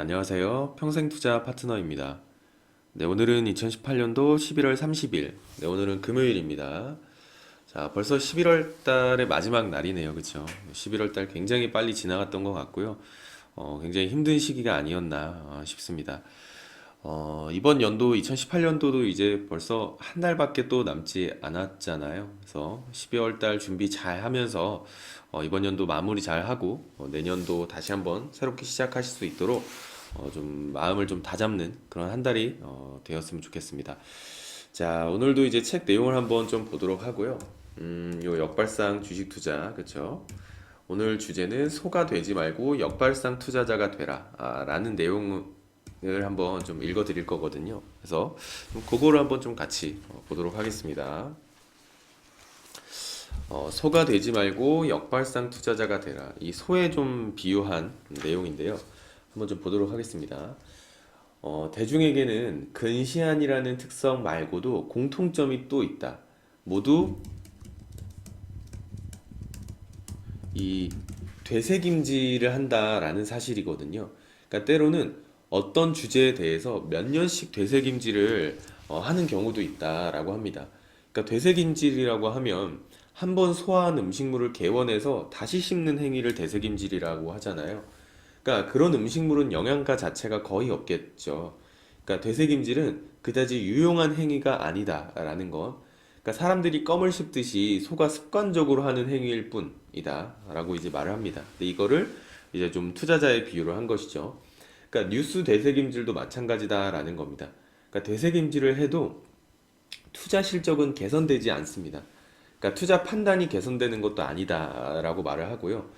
네, 안녕하세요. 평생투자 파트너입니다. 네, 오늘은 2018년도 11월 30일. 네, 오늘은 금요일입니다. 자, 벌써 11월 달의 마지막 날이네요. 그쵸? 11월 달 굉장히 빨리 지나갔던 것 같고요. 어, 굉장히 힘든 시기가 아니었나 어, 싶습니다. 어, 이번 연도 2018년도도 이제 벌써 한 달밖에 또 남지 않았잖아요. 그래서 12월 달 준비 잘 하면서 어, 이번 연도 마무리 잘 하고 어, 내년도 다시 한번 새롭게 시작하실 수 있도록 어, 좀 마음을 좀 다잡는 그런 한 달이 어, 되었으면 좋겠습니다. 자, 오늘도 이제 책 내용을 한번 좀 보도록 하고요. 음, 요 역발상 주식 투자, 그쵸? 오늘 주제는 소가 되지 말고 역발상 투자자가 되라 아, 라는 내용 을 한번 좀 읽어 드릴 거거든요. 그래서 좀 그거를 한번 좀 같이 어, 보도록 하겠습니다. 어, 소가 되지 말고 역발상 투자자가 되라. 이 소에 좀 비유한 내용인데요. 한번 좀 보도록 하겠습니다. 어, 대중에게는 근시안이라는 특성 말고도 공통점이 또 있다. 모두 이 되새김질을 한다라는 사실이거든요. 그러니까 때로는 어떤 주제에 대해서 몇 년씩 되새김질을 어, 하는 경우도 있다라고 합니다. 그러니까 되새김질이라고 하면 한 번 소화한 음식물을 개원해서 다시 씹는 행위를 되새김질이라고 하잖아요. 그러니까 그런 음식물은 영양가 자체가 거의 없겠죠. 그러니까 되새김질은 그다지 유용한 행위가 아니다라는 것. 그러니까 사람들이 껌을 씹듯이 소가 습관적으로 하는 행위일 뿐이다라고 이제 말을 합니다. 근데 이거를 이제 좀 투자자의 비유를 한 것이죠. 그러니까 뉴스 되새김질도 마찬가지다라는 겁니다. 그러니까 되새김질을 해도 투자 실적은 개선되지 않습니다. 그러니까 투자 판단이 개선되는 것도 아니다라고 말을 하고요.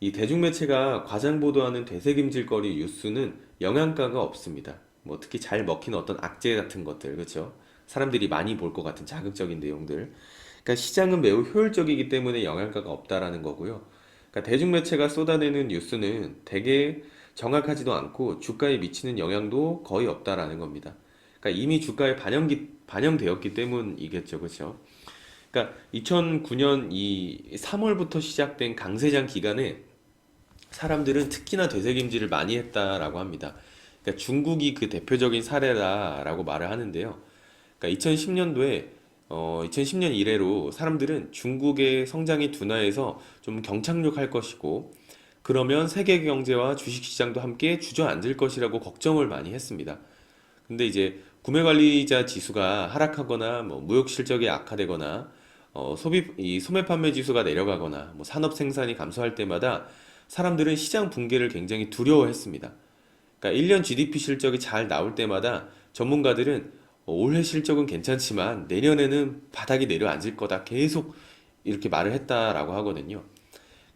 이 대중매체가 과장 보도하는 되새김질거리 뉴스는 영양가가 없습니다. 뭐 특히 잘 먹히는 어떤 악재 같은 것들, 그렇죠? 사람들이 많이 볼 것 같은 자극적인 내용들. 그러니까 시장은 매우 효율적이기 때문에 영양가가 없다라는 거고요. 그러니까 대중매체가 쏟아내는 뉴스는 대개 정확하지도 않고 주가에 미치는 영향도 거의 없다라는 겁니다. 그러니까 이미 주가에 반영기, 반영되었기 때문이겠죠, 그렇죠? 그러니까 2009년 이 3월부터 시작된 강세장 기간에 사람들은 특히나 되새김질을 많이 했다라고 합니다. 그러니까 중국이 그 대표적인 사례다라고 말을 하는데요. 그러니까 2010년도에 어, 2010년 이래로 사람들은 중국의 성장이 둔화해서 좀 경착륙할 것이고 그러면 세계 경제와 주식 시장도 함께 주저앉을 것이라고 걱정을 많이 했습니다. 근데 이제 구매 관리자 지수가 하락하거나 뭐 무역 실적이 악화되거나 어, 소비 이 소매 판매 지수가 내려가거나 뭐 산업 생산이 감소할 때마다 사람들은 시장 붕괴를 굉장히 두려워했습니다. 그러니까 1년 GDP 실적이 잘 나올 때마다 전문가들은 어, 올해 실적은 괜찮지만 내년에는 바닥이 내려앉을 거다 계속 이렇게 말을 했다라고 하거든요.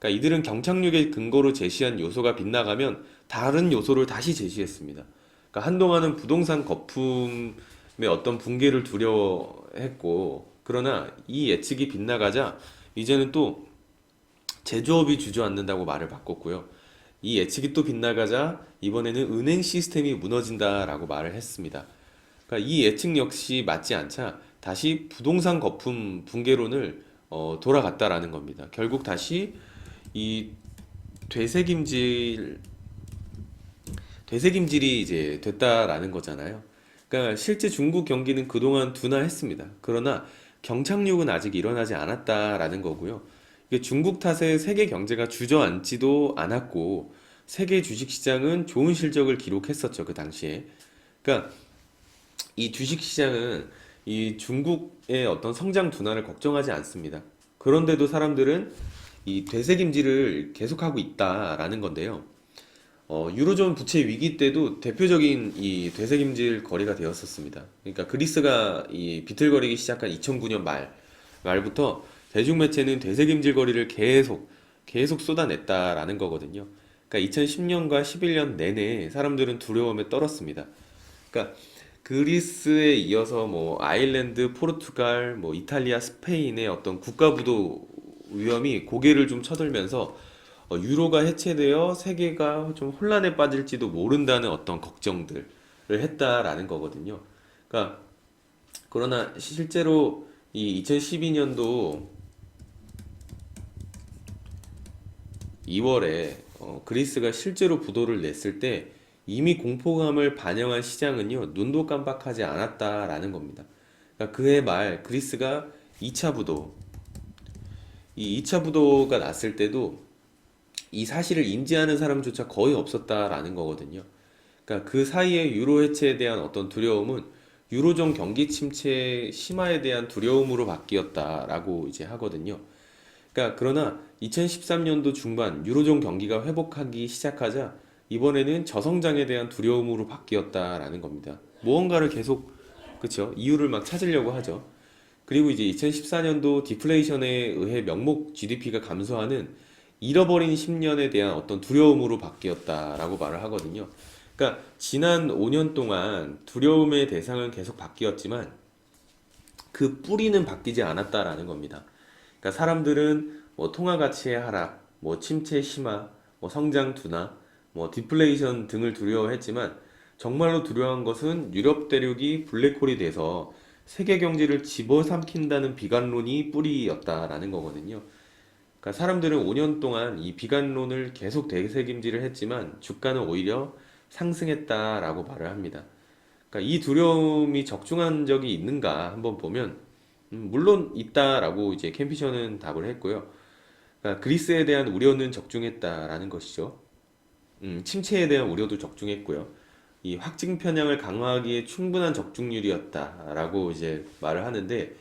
그러니까 이들은 경착륙의 근거로 제시한 요소가 빗나가면 다른 요소를 다시 제시했습니다. 그러니까 한동안은 부동산 거품의 어떤 붕괴를 두려워했고 그러나 이 예측이 빗나가자 이제는 또 제조업이 주저앉는다고 말을 바꿨고요. 이 예측이 또 빗나가자 이번에는 은행 시스템이 무너진다라고 말을 했습니다. 그러니까 이 예측 역시 맞지 않자 다시 부동산 거품 붕괴론을 어, 돌아갔다라는 겁니다. 결국 다시 이 되새김질 되새김질이 이제 됐다라는 거잖아요. 그러니까 실제 중국 경기는 그동안 둔화했습니다. 그러나 경착륙은 아직 일어나지 않았다라는 거고요. 이게 중국 탓에 세계 경제가 주저앉지도 않았고 세계 주식 시장은 좋은 실적을 기록했었죠, 그 당시에. 그러니까 이 주식 시장은 이 중국의 어떤 성장 둔화를 걱정하지 않습니다. 그런데도 사람들은 이 되새김질을 계속하고 있다라는 건데요. 어, 유로존 부채 위기 때도 대표적인 이 되새김질 거리가 되었었습니다. 그러니까 그리스가 이 비틀거리기 시작한 2009년 말 말부터 대중매체는 되새김질 거리를 계속 계속 쏟아냈다라는 거거든요. 그러니까 2010년과 11년 내내 사람들은 두려움에 떨었습니다. 그러니까 그리스에 이어서 뭐 아일랜드, 포르투갈, 뭐 이탈리아, 스페인의 어떤 국가 부도 위험이 고개를 좀 쳐들면서 어, 유로가 해체되어 세계가 좀 혼란에 빠질지도 모른다는 어떤 걱정들을 했다라는 거거든요. 그러니까 그러나 실제로 이 2012년도 2월에 어, 그리스가 실제로 부도를 냈을 때 이미 공포감을 반영한 시장은요, 눈도 깜빡하지 않았다라는 겁니다. 그러니까 그해 말 그리스가 2차 부도, 이 2차 부도가 났을 때도 이 사실을 인지하는 사람조차 거의 없었다라는 거거든요. 그러니까 그 사이에 유로 해체에 대한 어떤 두려움은 유로존 경기 침체 심화에 대한 두려움으로 바뀌었다라고 이제 하거든요. 그러니까 그러나 2013년도 중반 유로존 경기가 회복하기 시작하자 이번에는 저성장에 대한 두려움으로 바뀌었다라는 겁니다. 무언가를 계속 그쵸 이유를 막 찾으려고 하죠. 그리고 이제 2014년도 디플레이션에 의해 명목 GDP가 감소하는 잃어버린 10년에 대한 어떤 두려움으로 바뀌었다라고 말을 하거든요. 그러니까 지난 5년 동안 두려움의 대상은 계속 바뀌었지만 그 뿌리는 바뀌지 않았다라는 겁니다. 그러니까 사람들은 뭐 통화 가치의 하락, 뭐 침체 심화, 뭐 성장 둔화, 뭐 디플레이션 등을 두려워했지만 정말로 두려워한 것은 유럽 대륙이 블랙홀이 돼서 세계 경제를 집어삼킨다는 비관론이 뿌리였다라는 거거든요. 그러니까 사람들은 5년 동안 이 비관론을 계속 되새김질을 했지만 주가는 오히려 상승했다라고 말을 합니다. 그러니까 이 두려움이 적중한 적이 있는가 한번 보면 음, 물론 있다라고 이제 캠피셔는 답을 했고요. 그러니까 그리스에 대한 우려는 적중했다라는 것이죠. 음, 침체에 대한 우려도 적중했고요. 이 확증 편향을 강화하기에 충분한 적중률이었다라고 이제 말을 하는데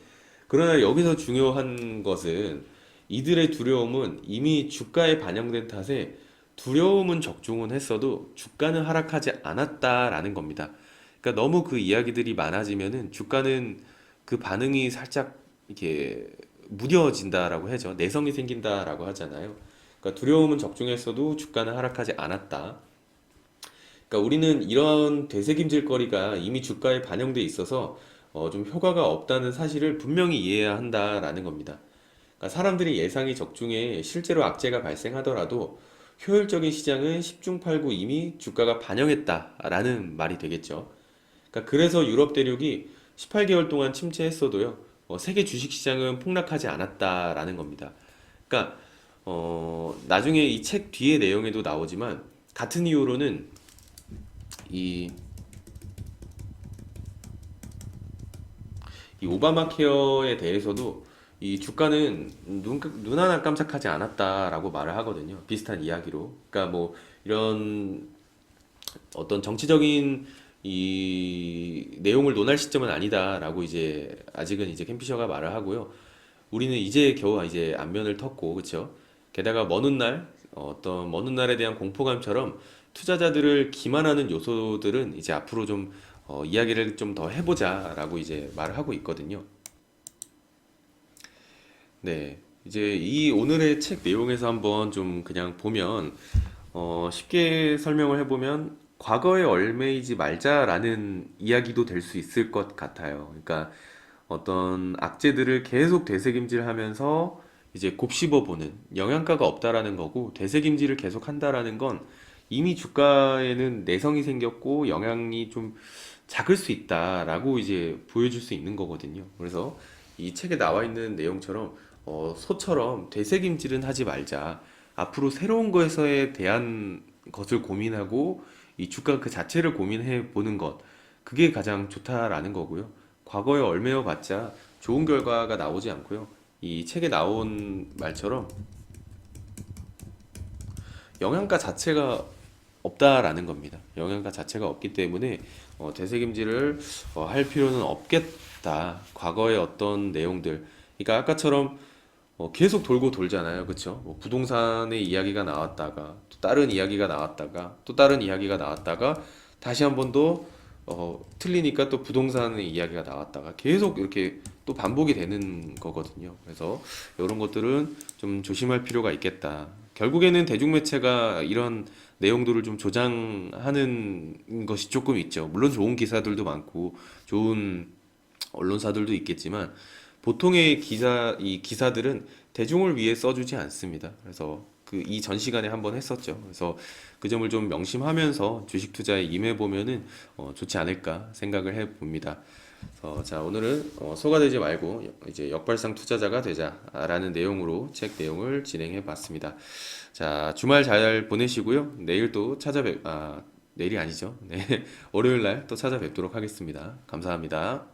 그러나 여기서 중요한 것은 이들의 두려움은 이미 주가에 반영된 탓에 두려움은 적중은 했어도 주가는 하락하지 않았다라는 겁니다. 그러니까 너무 그 이야기들이 많아지면은 주가는 그 반응이 살짝 이렇게 무뎌진다라고 하죠. 내성이 생긴다라고 하잖아요. 그러니까 두려움은 적중했어도 주가는 하락하지 않았다. 그러니까 우리는 이런 되새김질 거리가 이미 주가에 반영돼 있어서 어, 좀 효과가 없다는 사실을 분명히 이해해야 한다라는 겁니다. 그러니까 사람들이 예상이 적중해 실제로 악재가 발생하더라도 효율적인 시장은 10중 8구 이미 주가가 반영했다라는 말이 되겠죠. 그러니까 그래서 유럽 대륙이 18개월 동안 침체했어도요, 어, 세계 주식시장은 폭락하지 않았다라는 겁니다. 그러니까 어, 나중에 이 책 뒤에 내용에도 나오지만 같은 이유로는 이, 이 오바마 케어에 대해서도 이 주가는 눈, 눈 하나 깜짝하지 않았다라고 말을 하거든요. 비슷한 이야기로. 그러니까 뭐 이런 어떤 정치적인 이 내용을 논할 시점은 아니다라고 이제 아직은 이제 캠피셔가 말을 하고요. 우리는 이제 겨우 이제 안면을 텄고 그쵸? 게다가 먼 훗날 어떤 먼 훗날에 대한 공포감처럼 투자자들을 기만하는 요소들은 이제 앞으로 좀 어, 이야기를 좀 더 해보자라고 이제 말을 하고 있거든요. 네, 이제 이 오늘의 책 내용에서 한번 좀 그냥 보면 어, 쉽게 설명을 해보면 과거에 얽매이지 말자라는 이야기도 될 수 있을 것 같아요. 그러니까 어떤 악재들을 계속 되새김질하면서 이제 곱씹어 보는 영양가가 없다라는 거고 되새김질을 계속 한다라는 건 이미 주가에는 내성이 생겼고 영향이 좀 작을 수 있다라고 이제 보여줄 수 있는 거거든요. 그래서 이 책에 나와 있는 내용처럼 어, 소처럼 되새김질은 하지 말자. 앞으로 새로운 것에 대한 것을 고민하고 이 주가 그 자체를 고민해 보는 것. 그게 가장 좋다라는 거고요. 과거에 얽매여 봤자 좋은 결과가 나오지 않고요. 이 책에 나온 말처럼 영양가 자체가 없다라는 겁니다. 영양가 자체가 없기 때문에 어, 되새김질을 어, 할 필요는 없겠다. 과거의 어떤 내용들, 그러니까 아까처럼 어, 계속 돌고 돌잖아요, 그렇죠? 뭐 부동산의 이야기가 나왔다가 또 다른 이야기가 나왔다가 또 다른 이야기가 나왔다가 다시 한 번 더 어, 틀리니까 또 부동산의 이야기가 나왔다가 계속 이렇게 또 반복이 되는 거거든요. 그래서 이런 것들은 좀 조심할 필요가 있겠다. 결국에는 대중매체가 이런 내용들을 좀 조장하는 것이 조금 있죠. 물론 좋은 기사들도 많고 좋은 언론사들도 있겠지만 보통의 기사 이 기사들은 대중을 위해 써주지 않습니다. 그래서 그 이 전 시간에 한번 했었죠. 그래서 그 점을 좀 명심하면서 주식 투자에 임해 보면은 어, 좋지 않을까 생각을 해 봅니다. 어, 자 오늘은 어, 소가 되지 말고 이제 역발상 투자자가 되자라는 내용으로 책 내용을 진행해 봤습니다. 자 주말 잘 보내시고요. 내일 또 찾아뵙 아 내일이 아니죠. 네. 월요일 날 또 찾아뵙도록 하겠습니다. 감사합니다.